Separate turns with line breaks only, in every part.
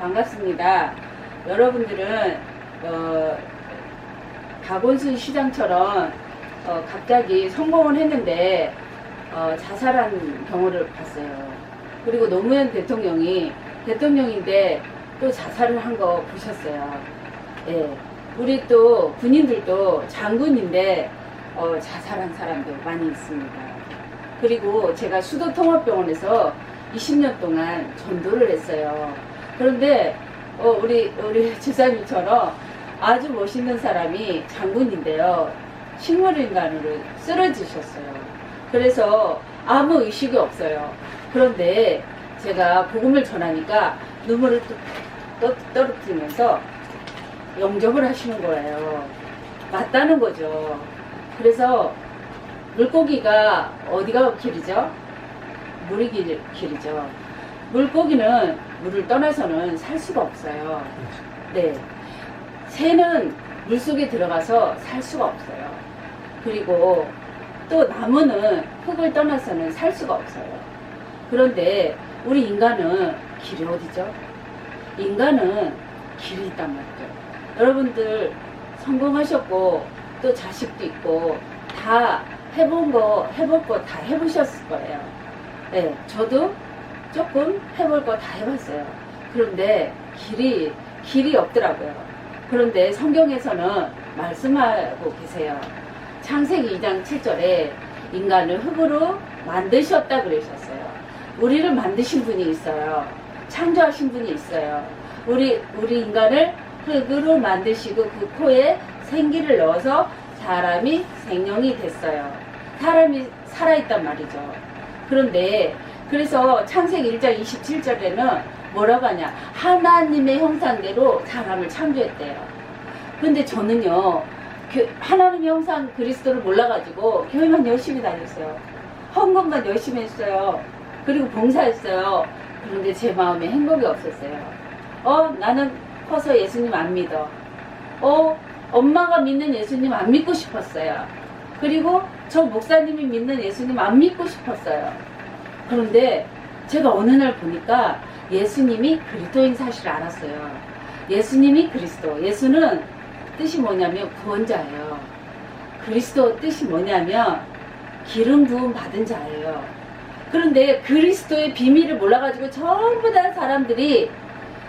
반갑습니다. 여러분들은 어, 박원순 시장처럼 어, 갑자기 성공을 했는데 어, 자살한 경우를 봤어요. 그리고 노무현 대통령이 대통령인데 또 자살을 한 거 보셨어요. 예. 우리 또 군인들도 장군인데 어, 자살한 사람도 많이 있습니다. 그리고 제가 수도통합병원에서 20년 동안 전도를 했어요. 그런데 어, 우리 우리 주사님처럼 아주 멋있는 사람이 장군인데요. 식물인간으로 쓰러지셨어요. 그래서 아무 의식이 없어요. 그런데 제가 복음을 전하니까 눈물을 또 떠- 떨어뜨리면서 영접을 하시는 거예요. 맞다는 거죠. 그래서 물고기가 어디가 길이죠? 물이 길, 길이죠. 물고기는 물을 떠나서는 살 수가 없어요. 네. 새는 물 속에 들어가서 살 수가 없어요. 그리고 또 나무는 흙을 떠나서는 살 수가 없어요. 그런데 우리 인간은 길이 어디죠? 인간은 길이 있단 말이죠. 여러분들 성공하셨고 또 자식도 있고 다 해본 거 해볼 거 다 해보셨을 거예요. 네, 저도 조금 해볼 거 다 해봤어요. 그런데 길이 길이 없더라고요. 그런데 성경에서는 말씀하고 계세요. 창세기 2장 7절에 인간을 흙으로 만드셨다 그러셨어요. 우리를 만드신 분이 있어요. 창조하신 분이 있어요. 우리 우리 인간을 흙으로 만드시고 그 코에 생기를 넣어서 사람이 생명이 됐어요. 사람이 살아있단 말이죠. 그런데 그래서 창세기 1장 27절에는 뭐라고 하냐 하나님의 형상대로 사람을 창조했대요. 근데 저는요 교- 하나님의 형상 그리스도를 몰라가지고 교회만 열심히 다녔어요. 헌금만 열심히 했어요. 그리고 봉사했어요. 그런데 제 마음에 행복이 없었어요. 어 나는 커서 예수님 안 믿어. 어 엄마가 믿는 예수님 안 믿고 싶었어요. 그리고 저 목사님이 믿는 예수님 안 믿고 싶었어요. 그런데 제가 어느 날 보니까 예수님이 그리스도인 사실을 알았어요. 예수님이 그리스도. 예수는 뜻이 뭐냐면 구원자예요. 그리스도 뜻이 뭐냐면 기름 부음 받은 자예요. 그런데 그리스도의 비밀을 몰라가지고 전부 다 사람들이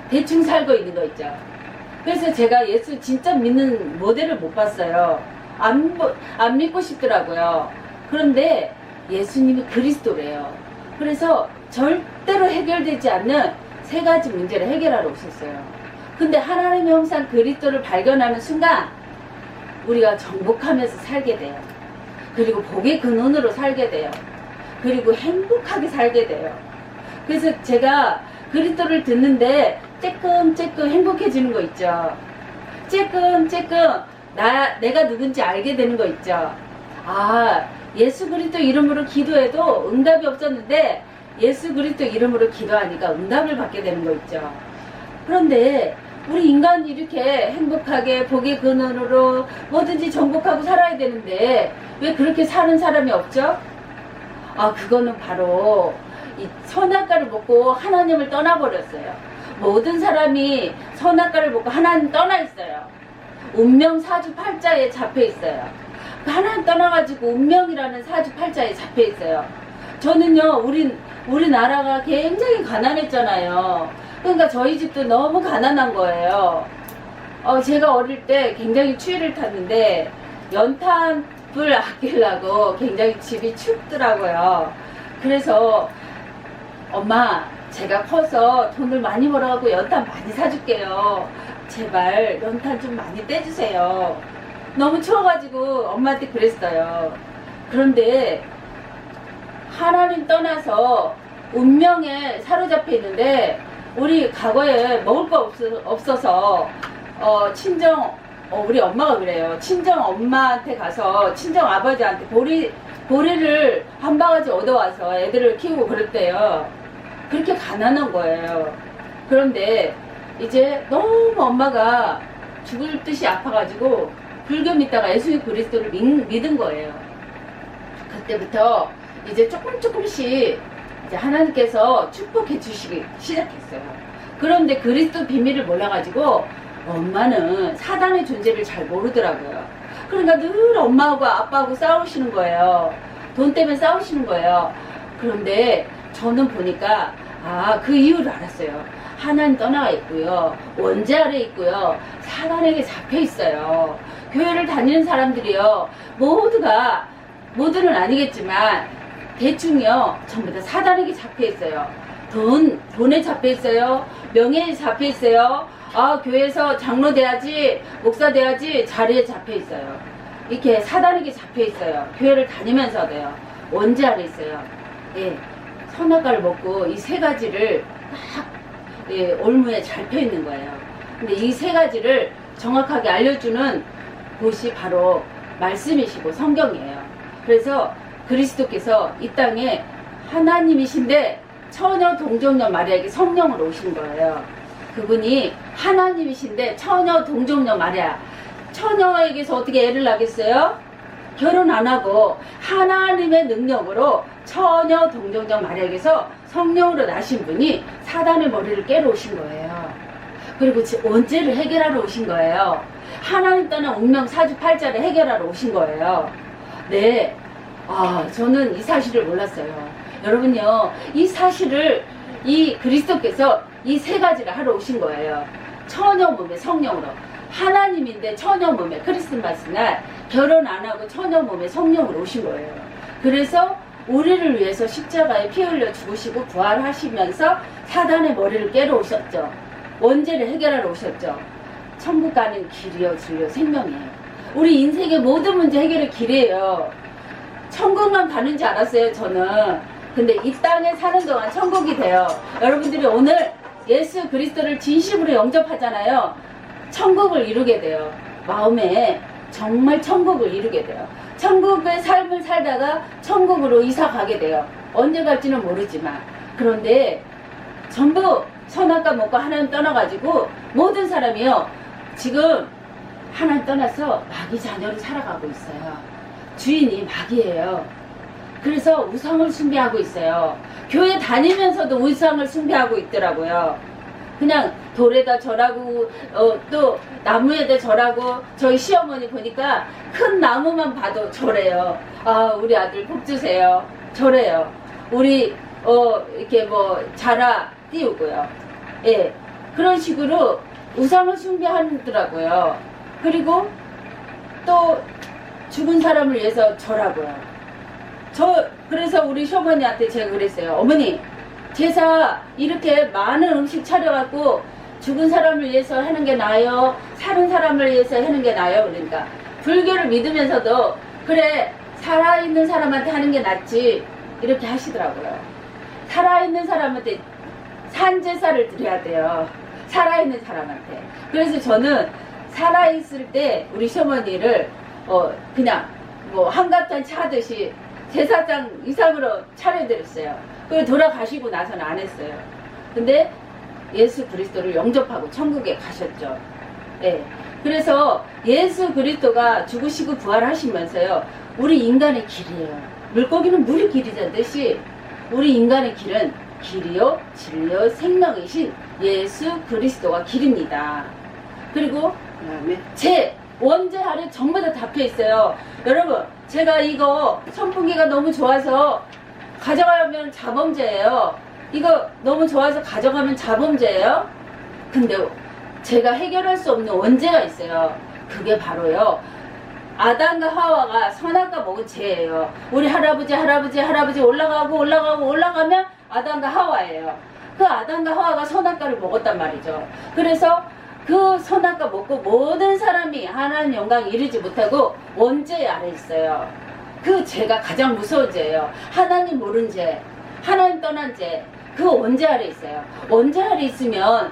대충 살고 있는 거 있죠. 그래서 제가 예수 진짜 믿는 모델을 못 봤어요. 안, 보- 안 믿고 싶더라고요. 그런데 예수님이 그리스도래요. 그래서 절대로 해결되지 않는 세 가지 문제를 해결하러 오셨어요. 근데 하나님의 형상 그리스도를 발견하는 순간 우리가 정복하면서 살게 돼요. 그리고 복의 근원으로 살게 돼요. 그리고 행복하게 살게 돼요. 그래서 제가 그리스도를 듣는데 쬐끔쬐끔 행복해지는 거 있죠. 쬐끔쬐끔 나 내가 누군지 알게 되는 거 있죠. 아 예수 그리스도 이름으로 기도해도 응답이 없었는데 예수 그리스도 이름으로 기도하니까 응답을 받게 되는 거 있죠. 그런데 우리 인간이 이렇게 행복하게 복의 근원으로 뭐든지 정복하고 살아야 되는데 왜 그렇게 사는 사람이 없죠? 아 그거는 바로 이 선악과를 먹고 하나님을 떠나버렸어요. 모든 사람이 선악과를 먹고 하나님 떠나 있어요. 운명 사주 팔자에 잡혀 있어요. 그 하나님 떠나가지고 운명이라는 사주 팔자에 잡혀 있어요. 저는요, 우리 우리나라가 굉장히 가난했잖아요. 그러니까 저희 집도 너무 가난한 거예요. 어, 제가 어릴 때 굉장히 추위를 탔는데 연탄불 아끼려고 굉장히 집이 춥더라고요. 그래서 엄마 제가 커서 돈을 많이 벌어갖고 연탄 많이 사줄게요. 제발 연탄 좀 많이 떼주세요. 너무 추워가지고 엄마한테 그랬어요. 그런데 하나님 떠나서 운명에 사로잡혀 있는데 우리 과거에 먹을 거 없, 없어 서 어, 친정 어, 우리 엄마가 그래요. 친정 엄마한테 가서 친정 아버지한테 보리 보리를 한 바가지 얻어와서 애들을 키우고 그랬대요. 그렇게 가난한 거예요. 그런데 이제 너무 엄마가 죽을 듯이 아파가지고 불교 믿다가 예수 그리스도를 믿, 믿은 거예요. 그때부터 이제 조금 조금씩 이제 하나님께서 축복해 주시기 시작했어요. 그런데 그리스도 비밀을 몰라가지고 엄마는 사단의 존재를 잘 모르더라고요. 그러니까 늘 엄마하고 아빠하고 싸우시는 거예요. 돈 때문에 싸우시는 거예요. 그런데 저는 보니까 아 그 이유를 알았어요. 하나님 떠나가 있고요. 원죄 아래 있고요. 사단에게 잡혀 있어요. 교회를 다니는 사람들이요. 모두가 모두는 아니겠지만 대충이요. 전부 다 사단에게 잡혀 있어요. 돈, 돈에 잡혀 있어요. 명예에 잡혀 있어요. 아, 교회에서 장로 돼야지, 목사 돼야지, 자리에 잡혀 있어요. 이렇게 사단에게 잡혀 있어요. 교회를 다니면서도요. 원죄 아래 있어요. 예. 선악과를 먹고 이 세 가지를 딱, 예, 올무에 잡혀 있는 거예요. 근데 이 세 가지를 정확하게 알려주는 곳이 바로 말씀이시고 성경이에요. 그래서 그리스도께서 이 땅에 하나님이신데 처녀 동정녀 마리아에게 성령으로 오신 거예요. 그분이 하나님이신데 처녀 동정녀 마리아 처녀에게서 어떻게 애를 낳겠어요? 결혼 안 하고 하나님의 능력으로 처녀 동정녀 마리아에게서 성령으로 나신 분이 사단의 머리를 깨러 오신 거예요. 그리고 지- 원죄를 해결하러 오신 거예요. 하나님 떠난 운명 사주팔자를 해결하러 오신 거예요. 네. 아, 저는 이 사실을 몰랐어요. 여러분요, 이 사실을 이 그리스도께서 이 세 가지를 하러 오신 거예요. 처녀 몸에 성령으로. 하나님인데 처녀 몸에 크리스마스 날 결혼 안 하고 처녀 몸에 성령으로 오신 거예요. 그래서 우리를 위해서 십자가에 피 흘려 죽으시고 부활하시면서 사단의 머리를 깨러 오셨죠. 원죄를 해결하러 오셨죠. 천국 가는 길이요, 진리요, 생명이에요. 우리 인생의 모든 문제 해결의 길이에요. 천국만 가는 줄 알았어요, 저는. 근데 이 땅에 사는 동안 천국이 돼요. 여러분들이 오늘 예수 그리스도를 진심으로 영접하잖아요. 천국을 이루게 돼요. 마음에 정말 천국을 이루게 돼요. 천국의 삶을 살다가 천국으로 이사 가게 돼요. 언제 갈지는 모르지만. 그런데 전부 선악과 먹고 하나님 떠나가지고 모든 사람이요. 지금 하나님 떠나서 마귀 자녀로 살아가고 있어요. 주인이 마귀예요. 그래서 우상을 숭배하고 있어요. 교회 다니면서도 우상을 숭배하고 있더라고요. 그냥 돌에다 절하고 어, 또 나무에다 절하고 저희 시어머니 보니까 큰 나무만 봐도 절해요. 아 우리 아들 복 주세요. 절해요. 우리 어 이렇게 뭐 자라 띄우고요. 예 그런 식으로 우상을 숭배하더라고요. 그리고 또 죽은 사람을 위해서 절하고요. 저 그래서 우리 시어머니한테 제가 그랬어요. 어머니 제사 이렇게 많은 음식 차려갖고 죽은 사람을 위해서 하는 게 나아요? 사는 사람을 위해서 하는 게 나아요? 그러니까 불교를 믿으면서도 그래 살아있는 사람한테 하는 게 낫지 이렇게 하시더라고요. 살아있는 사람한테 산제사를 드려야 돼요. 살아있는 사람한테. 그래서 저는 살아있을 때 우리 시어머니를 어 그냥 뭐 한갑잔 차듯이 제사장 이상으로 차려드렸어요. 그리고 돌아가시고 나서는 안 했어요. 근데 예수 그리스도를 영접하고 천국에 가셨죠. 예. 그래서 예수 그리스도가 죽으시고 부활하시면서요. 우리 인간의 길이에요. 물고기는 물이 길이듯이 우리 인간의 길은 길이요, 진리요, 생명이신 예수 그리스도가 길입니다. 그리고
그다음에
제 원제 아래 전부 다 잡혀 있어요. 여러분, 제가 이거 선풍기가 너무 좋아서 가져가면 자범죄예요. 이거 너무 좋아서 가져가면 자범죄예요. 근데 제가 해결할 수 없는 원죄가 있어요. 그게 바로요. 아담과 하와가 선악과 먹은 죄예요. 우리 할아버지, 할아버지, 할아버지 올라가고 올라가고 올라가면 아담과 하와예요. 그 아담과 하와가 선악과를 먹었단 말이죠. 그래서 그 선악과 먹고 모든 사람이 하나님 영광 이루지 못하고 원죄 아래 있어요. 그 죄가 가장 무서운 죄예요. 하나님 모른 죄, 하나님 떠난 죄, 그 원죄 아래 있어요. 원죄 아래 있으면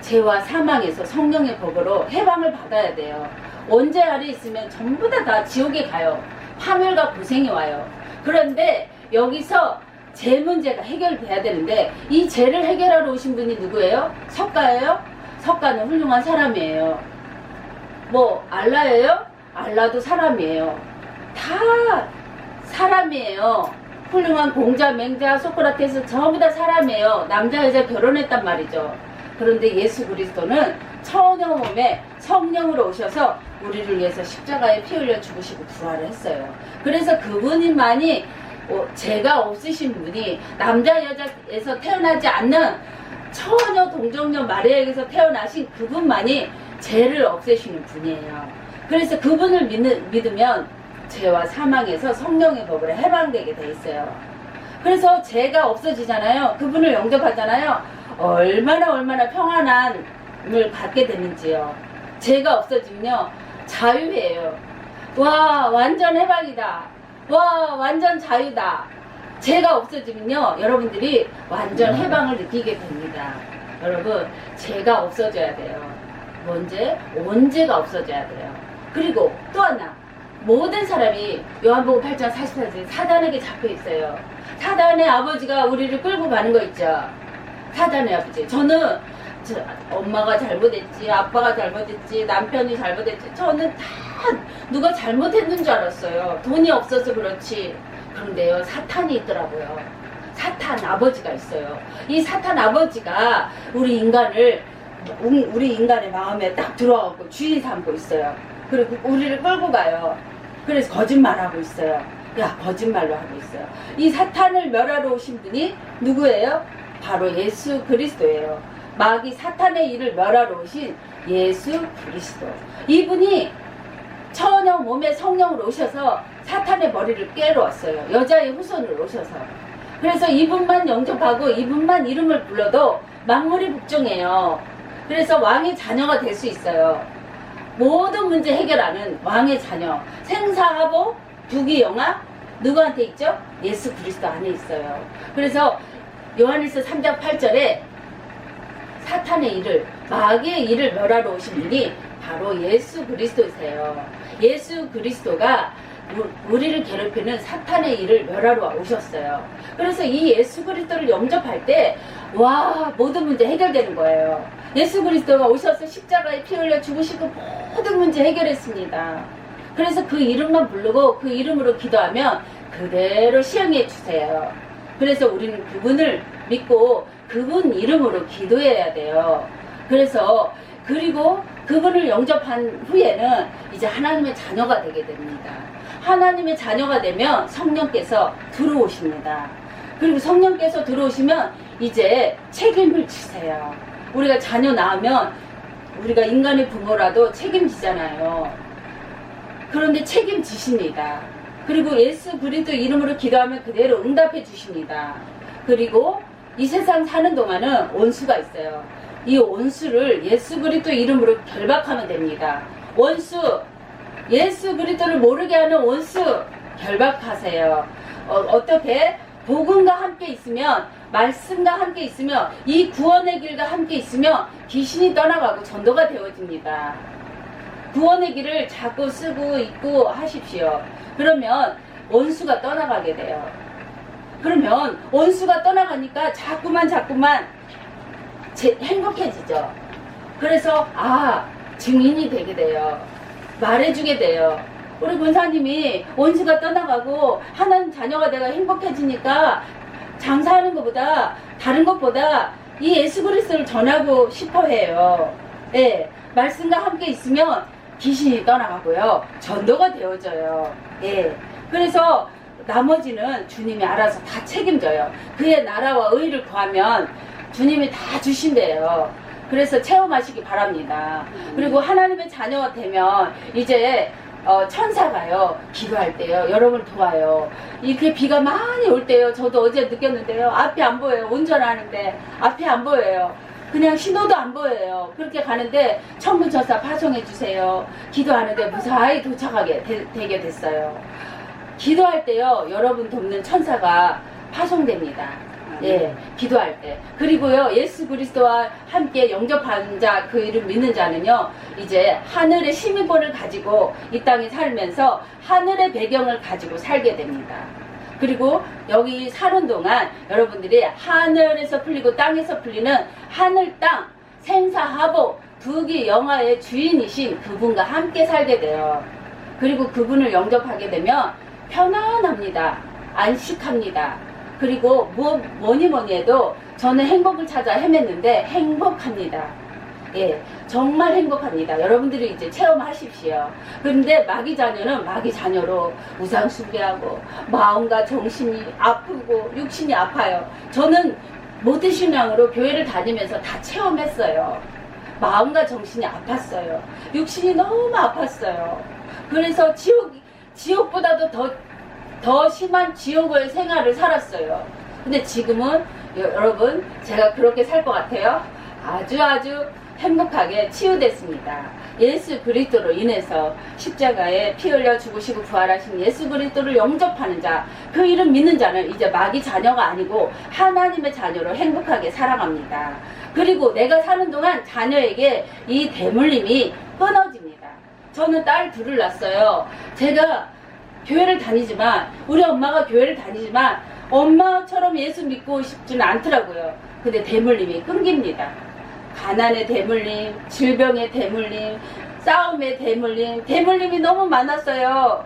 죄와 사망에서 성령의 법으로 해방을 받아야 돼요. 원죄 아래 있으면 전부 다 다 지옥에 가요. 파멸과 고생이 와요. 그런데 여기서 죄 문제가 해결돼야 되는데 이 죄를 해결하러 오신 분이 누구예요? 석가예요? 석가는 훌륭한 사람이에요. 뭐 알라예요? 알라도 사람이에요. 다 사람이에요. 훌륭한 공자, 맹자, 소크라테스 전부 다 사람이에요. 남자 여자 결혼했단 말이죠. 그런데 예수 그리스도는 처녀 몸에 성령으로 오셔서 우리를 위해서 십자가에 피 흘려 죽으시고 부활을 했어요. 그래서 그분만이 어, 죄가 없으신 분이 남자 여자에서 태어나지 않는 처녀 동정녀 마리아에게서 태어나신 그분만이 죄를 없애시는 분이에요. 그래서 그분을 믿는, 믿으면 죄와 사망에서 성령의 법으로 해방되게 돼 있어요. 그래서 죄가 없어지잖아요. 그분을 영접하잖아요. 얼마나 얼마나 평안함을 갖게 되는지요. 죄가 없어지면요. 자유예요. 와, 완전 해방이다. 와, 완전 자유다. 죄가 없어지면요. 여러분들이 완전 해방을 느끼게 됩니다. 여러분, 죄가 없어져야 돼요. 언제? 언제가 없어져야 돼요. 그리고 또 하나. 모든 사람이 요한복음 8장 44절 사단에게 잡혀 있어요. 사단의 아버지가 우리를 끌고 가는 거 있죠. 사단의 아버지. 저는 저 엄마가 잘못했지, 아빠가 잘못했지, 남편이 잘못했지. 저는 다 누가 잘못했는 줄 알았어요. 돈이 없어서 그렇지. 그런데요, 사탄이 있더라고요. 사탄 아버지가 있어요. 이 사탄 아버지가 우리 인간을 우- 우리 인간의 마음에 딱 들어와갖고 주인 삼고 있어요. 그리고 우리를 끌고 가요. 그래서 거짓말하고 있어요. 야, 거짓말로 하고 있어요. 이 사탄을 멸하러 오신 분이 누구예요? 바로 예수 그리스도예요. 마귀 사탄의 일을 멸하러 오신 예수 그리스도. 이분이 처녀 몸에 성령으로 오셔서 사탄의 머리를 깨러 왔어요. 여자의 후손으로 오셔서. 그래서 이분만 영접하고 이분만 이름을 불러도 만물이 복종해요. 그래서 왕의 자녀가 될 수 있어요. 모든 문제 해결하는 왕의 자녀. 생사하고 부귀영화 누구한테 있죠? 예수 그리스도 안에 있어요. 그래서 요한일서 3장 8절에 사탄의 일을 마귀의 일을 멸하러 오신 분이 바로 예수 그리스도이세요. 예수 그리스도가 우- 우리를 괴롭히는 사탄의 일을 멸하러 오셨어요. 그래서 이 예수 그리스도를 영접할 때, 와, 모든 문제 해결되는 거예요. 예수 그리스도가 오셔서 십자가에 피 흘려 죽으시고 모든 문제 해결했습니다. 그래서 그 이름만 부르고 그 이름으로 기도하면 그대로 시행해 주세요. 그래서 우리는 그분을 믿고 그분 이름으로 기도해야 돼요. 그래서 그리고 그분을 영접한 후에는 이제 하나님의 자녀가 되게 됩니다. 하나님의 자녀가 되면 성령께서 들어오십니다. 그리고 성령께서 들어오시면 이제 책임을 지세요. 우리가 자녀 낳으면 우리가 인간의 부모라도 책임지잖아요. 그런데 책임지십니다. 그리고 예수 그리스도 이름으로 기도하면 그대로 응답해 주십니다. 그리고 이 세상 사는 동안은 원수가 있어요. 이 원수를 예수 그리스도 이름으로 결박하면 됩니다. 원수 예수 그리스도를 모르게 하는 원수 결박하세요. 어, 떻게 복음과 함께 있으면 말씀과 함께 있으면 이 구원의 길과 함께 있으면 귀신이 떠나가고 전도가 되어집니다. 구원의 길을 자꾸 쓰고 있고 하십시오. 그러면 원수가 떠나가게 돼요. 그러면 원수가 떠나가니까 자꾸만 자꾸만 제- 행복해지죠. 그래서 아 증인이 되게 돼요. 말해주게 돼요. 우리 권사님이 원수가 떠나가고 하나님 자녀가 내가 행복해지니까 장사하는 것보다 다른 것보다 이 예수 그리스도를 전하고 싶어 해요. 예. 말씀과 함께 있으면 귀신이 떠나가고요. 전도가 되어져요. 예. 그래서 나머지는 주님이 알아서 다 책임져요. 그의 나라와 의를 구하면 주님이 다 주신대요. 그래서 체험하시기 바랍니다. 그리고 하나님의 자녀가 되면 이제 어, 천사가요. 기도할 때요. 여러분을 도와요. 이렇게 비가 많이 올 때요. 저도 어제 느꼈는데요. 앞이 안 보여요. 운전하는데 앞이 안 보여요. 그냥 신호도 안 보여요. 그렇게 가는데 천문천사 파송해 주세요. 기도하는데 무사히 도착하게 되, 게 됐어요. 기도할 때요. 여러분 돕는 천사가 파송됩니다 예, 기도할 때. 그리고요, 예수 그리스도와 함께 영접한 자, 그 이름 믿는 자는요, 이제 하늘의 시민권을 가지고 이 땅에 살면서 하늘의 배경을 가지고 살게 됩니다. 그리고 여기 사는 동안 여러분들이 하늘에서 풀리고 땅에서 풀리는 하늘, 땅, 생사하복, 부귀, 영화의 주인이신 그분과 함께 살게 돼요. 그리고 그분을 영접하게 되면 편안합니다. 안식합니다. 그리고 뭐, 뭐니 뭐니 해도 저는 행복을 찾아 헤맸는데 행복합니다. 예, 정말 행복합니다. 여러분들이 이제 체험하십시오. 그런데 마귀 자녀는 마귀 자녀로 우상숭배하고 마음과 정신이 아프고 육신이 아파요. 저는 모태 신앙으로 교회를 다니면서 다 체험했어요. 마음과 정신이 아팠어요. 육신이 너무 아팠어요. 그래서 지옥, 지옥보다도 더, 더 심한 지옥의 생활을 살았어요. 근데 지금은 여- 여러분, 제가 그렇게 살 것 같아요. 아주 아주 행복하게 치유됐습니다. 예수 그리스도로 인해서 십자가에 피 흘려 죽으시고 부활하신 예수 그리스도를 영접하는 자, 그 이름 믿는 자는 이제 마귀 자녀가 아니고 하나님의 자녀로 행복하게 살아갑니다. 그리고 내가 사는 동안 자녀에게 이 대물림이 끊어집니다. 저는 딸 둘을 낳았어요. 제가 교회를 다니지만 우리 엄마가 교회를 다니지만 엄마처럼 예수 믿고 싶지는 않더라고요. 근데 대물림이 끊깁니다. 가난의 대물림, 질병의 대물림, 싸움의 대물림, 대물림이 너무 많았어요.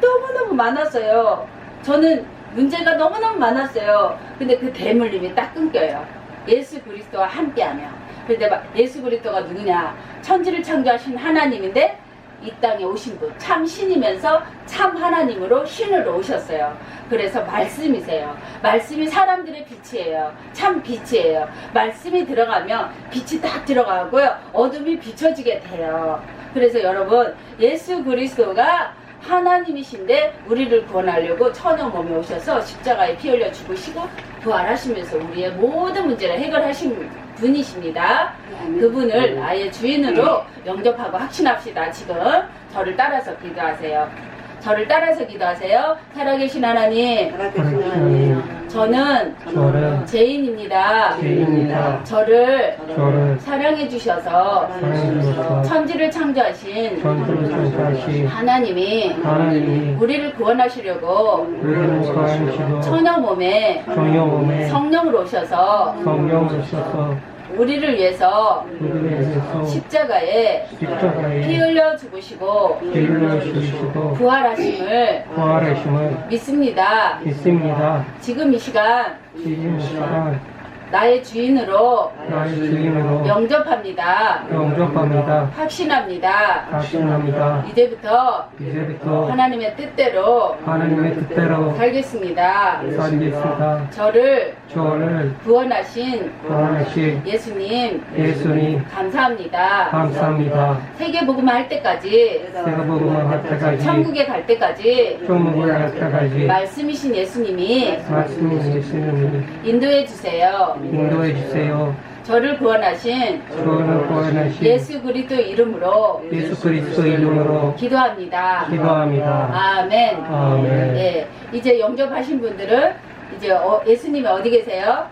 너무너무 많았어요. 저는 문제가 너무너무 많았어요. 근데 그 대물림이 딱 끊겨요. 예수 그리스도와 함께하며. 근데 막 예수 그리스도가 누구냐? 천지를 창조하신 하나님인데 이 땅에 오신 분, 참 신이면서 참 하나님으로 신으로 오셨어요. 그래서 말씀이세요. 말씀이 사람들의 빛이에요. 참 빛이에요. 말씀이 들어가면 빛이 딱 들어가고요. 어둠이 비춰지게 돼요. 그래서 여러분, 예수 그리스도가 하나님이신데 우리를 구원하려고 천여 몸에 오셔서 십자가에 피 흘려 죽으시고 부활하시면서 우리의 모든 문제를 해결하신 분이십니다. 그분을 나의 주인으로 영접하고 확신합시다. 지금 저를 따라서 기도하세요. 저를 따라서 기도하세요. 살아계신 하나님,
살아계신 하나님,
저는
저는
죄인입니다.
죄인입니다.
저를
저를
사랑해 주셔서
사랑해주셔서
천지를 창조하신
전투를 창조하신
하나님이
하나님이
우리를 구원하시려고
우리를 구하시고
천여 몸에 성령으로 오셔서
성령을 주셔서
우리를 위해서 십자가에 피 흘려 죽으시고 부활하심을
부활하심을
믿습니다.
믿습니다.
지금 이 시간
지금 이 시간
나의 주인으로
나의 주인으로
영접합니다.
영접합니다.
확신합니다.
확신합니다.
이제부터
이제부터
하나님의 뜻대로
하나님의 뜻대로
살겠습니다.
살겠습니다.
저를
저를
구원하신
구원하신
예수님
예수님
감사합니다.
감사합니다.
세계 복음 할 때까지
제가 복음을 할 때까지
천국에 갈 때까지
천국을 할 때까지
말씀이신 예수님이
말씀이 예수님이
인도해 주세요.
인도해 주세요.
저를 구원하신
저를 구원하신
예수 그리스도 이름으로
예수 그리스도 이름으로
기도합니다.
기도합니다.
아멘.
아멘.
예, 이제 영접하신 분들은 이제 어, 예수님이 어디 계세요?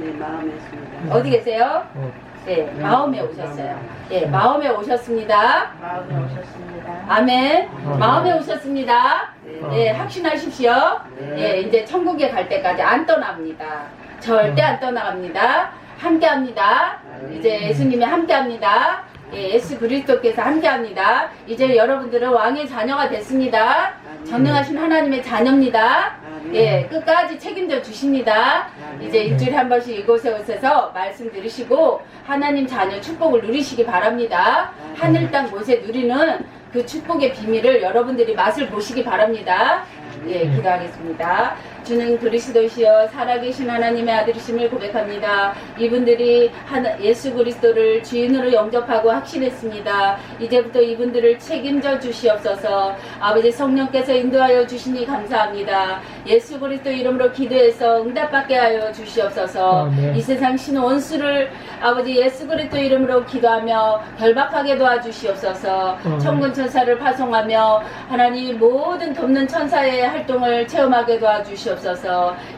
네, 마음에 있습니다.
어디 계세요?
어,
예, 마음에 오셨어요. 예, 마음에 오셨습니다.
마음에 오셨습니다.
아멘.
아멘.
마음에 오셨습니다.
네.
예, 확신하십시오. 예, 이제 천국에 갈 때까지 안 떠납니다. 절대 안 떠나갑니다. 함께 합니다. 이제 예수님이 함께 합니다. 예, 예수 그리스도께서 함께 합니다. 이제 여러분들은 왕의 자녀가 됐습니다. 전능하신 하나님의 자녀입니다. 예, 끝까지 책임져 주십니다. 이제 일주일에 한 번씩 이곳에 오셔서 말씀 들으시고 하나님 자녀 축복을 누리시기 바랍니다. 하늘 땅 곳에 누리는 그 축복의 비밀을 여러분들이 맛을 보시기 바랍니다. 예, 기도하겠습니다. 주는 그리스도시여 살아계신 하나님의 아들이심을 고백합니다. 이분들이 예수 그리스도를 주인으로 영접하고 확신했습니다. 이제부터 이분들을 책임져 주시옵소서. 아버지 성령께서 인도하여 주시니 감사합니다. 예수 그리스도 이름으로 기도해서 응답받게 하여 주시옵소서.
아멘.
이 세상 신 원수를 아버지 예수 그리스도 이름으로 기도하며 결박하게 도와주시옵소서.
아멘.
천군 천사를 파송하며 하나님 모든 돕는 천사의 활동을 체험하게 도와주시옵소서.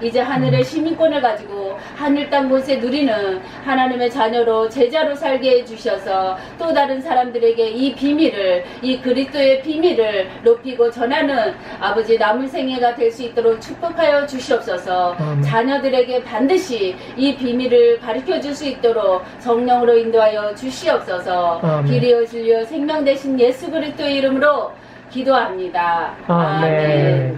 이제 하늘의 시민권을 가지고 하늘 땅 곳에 누리는 하나님의 자녀로 제자로 살게 해 주셔서 또 다른 사람들에게 이 비밀을 이 그리스도의 비밀을 높이고 전하는 아버지 남은 생애가 될 수 있도록 축복하여 주시옵소서.
아멘.
자녀들에게 반드시 이 비밀을 가르쳐 줄 수 있도록 성령으로 인도하여 주시옵소서.
아멘.
길이여 진리여 생명 되신 예수 그리스도의 이름으로 기도합니다.
아멘.